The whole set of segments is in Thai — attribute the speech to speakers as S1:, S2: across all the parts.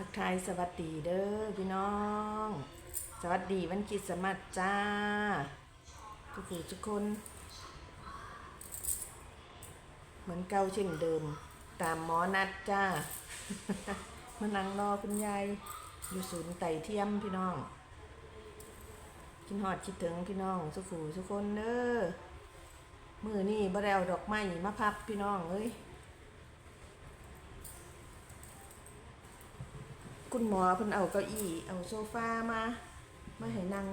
S1: ทักทายสวัสดีเด้อพี่น้อง สวัสดีวันคริสต์มาจ้าทุกผู้ทุกคน เหมือนเก่าเช่นเดิม ตามหมอนัดจ้ามานั่งรอคุณยายอยู่ศูนย์ไต่เทียมพี่น้องคิดฮอดคิดถึงพี่น้องสุขูทุกคนเด้อมือนี่บ่ได้เอาดอกไม้มาพับพี่น้องเอ้ย คุณหมอเพิ่นเอาเก้าอี้เอาโซฟามามาให้นั่ง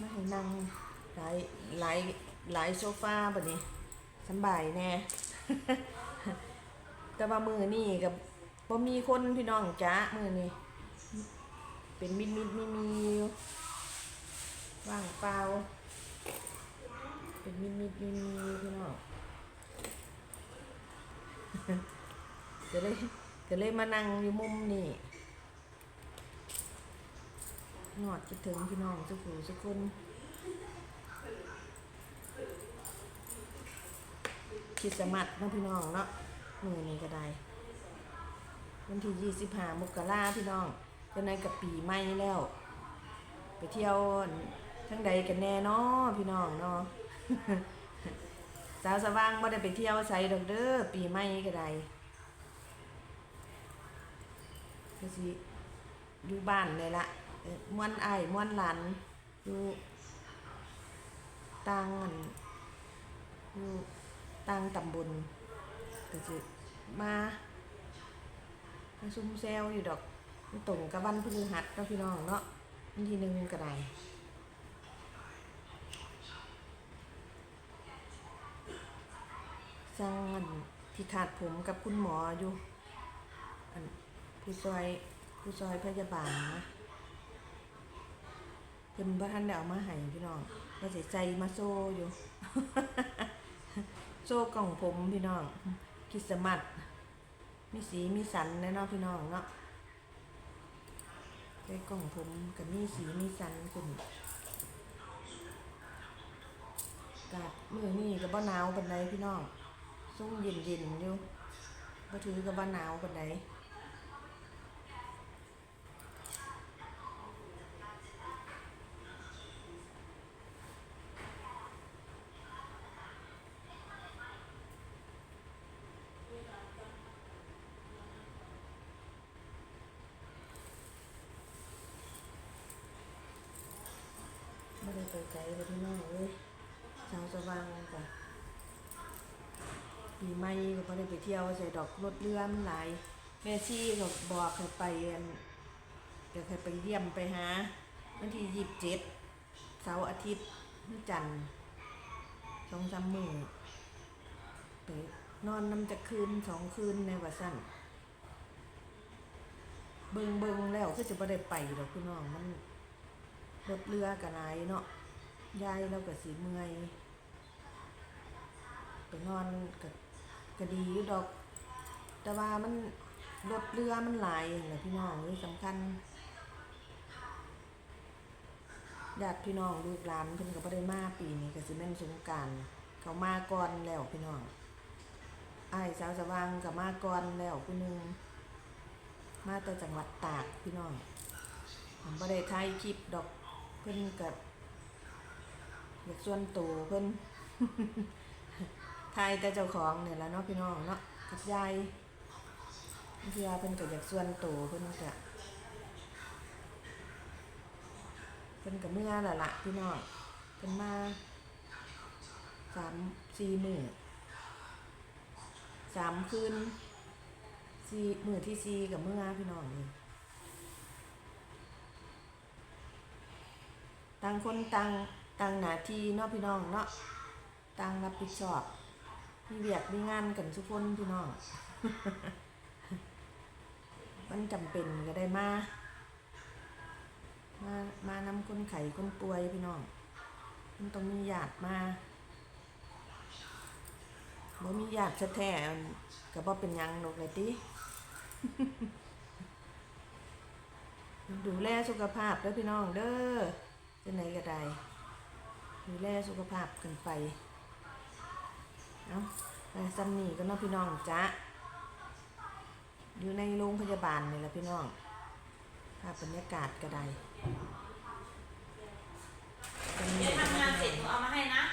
S1: มาให้นั่งหลายหลายหลายโซฟาบัดนี้สบายแน่แต่ว่ามือนี่กับบ่มีคนพี่น้องจ้ามือนี่เป็นมิดมิดมีมีว่างเปล่าเป็นมิดมิดมีมีพี่น้องก็เลย ก็เลยมานั่งอยู่มุมนี่งอดคิดถึงพี่น้องทุกผู้ทุกคนคิดสมัดเนาะพี่น้องเนาะมือนี้ก็ได้ วันที่ยี่สิบห้ามกราพี่น้องจะในกับปีใหม่แล้ว ไปเที่ยวทั้งใดกันแน่เนาะพี่น้องเนาะสาวสว่างบ่ได้ไปเที่ยวใส่ดอกเด้อปีใหม่ก็ได้ ก็สิอยู่บ้านเลยละเอ่อม่วนไอ้ม่วนหลานอยู่ต่างอันอยู่ต่างตำบลก็สิมาซุ่มแซวอยู่ดอกตรงกับวันพฤหัสเนาะพี่น้องเนาะวันที่หนึ่งก็ได้สั่งอันที่ขาดผมกับคุณหมออยู่อัน ผู้ซอยผู้ซอยพยาบาลนะเพิ่นบ่ทันได้เอามาให้พี่น้องก็สิใจมาโซ่อยู่ โซ่กล่องผมพี่น้องคริสต์มาสมีสีมีสันแน่นาะพี่น้องเนาะใส่กล่องผมก็มีสีมีสันขึ้นกาดมือนี้ก็บ่หนาวปานใดพี่น้องซุ่มเย็นๆอยู่บ่ถือก็บ่หนาวปานไม่ได้ ไปไกลไปที่น้อกเลยช้าสว่างจ้ะปีใหม่ก็ไม่ได้ไปเที่ยวใส่ดอกรถเรือมันหลายแม่ชีก็บอกให้ไปอันอยากให้ไปเยี่ยมไปหาวันที่ยี่สิบเจ็ดเสาร์อาทิตย์จันทร์สองสามมือไปนอนน้ำจะคืนสองคืนในว่าสั้นเบิงเบิงแล้วก็จะไม่ได้ไปหรอกพี่น้องมันรถเรือกันไรเนาะ ยายเราก็สีเมื่อยไปนอนก็ก็ดีอยู่ดอก แต่ว่ามันรถเรือมันหลายนะพี่น้องนี่สำคัญญาติพี่น้องลูกหลานเพิ่นก็บ่ได้มาปีนี้ก็สิแม่นสงกรารเขามาก่อนแล้วพี่น้องอ้ายสาวสว่างก็มาก่อนแล้วผู้หนึงมาแต่จังหวัดตากพี่น้องผมบ่ได้ถ่ายคลิปดอกเพิ่นกั บอยากส่วนตัวเพิ่นถ่ายแต่เจ้าของเนี่ยแหล้วเนาะพี่น้องเนาะกับยายเพื่อเพิ่นก็อยากส่วนตัวเพิ่นก็เพิ่นก็เมื่อและละพี่น้องเพิ่นมาสามสี่มือสามคืนสี่มือที่สี่กับเมื่อพี่น้องนี่ต่างคนต่าง ต่างหน้าที่เนาะพี่น้องเนาะต่างรับผิดชอบมีเวียกมีงานกันทุกคนพี่น้อง มันจำเป็นก็ได้มา มามานำคนไข้คนป่วยพี่น้อง มันต้องมีญาติมาบ่มีญาติแท้ๆก็บ่เป็นยังดอกเลยติดูแลสุขภาพเด้อพี่น้องเด้อจะไหนก็ได้ ดูแลสุขภาพกันไป เอาไปซันนี่ก็น้างพี่น้องจ้ะอยู่ในโรงพยาบาลนี่แหละพี่น้องภาพบรรยากาศกระไดเดี๋ยวทำงานเสร็จหนูเอา
S2: มาให้นะ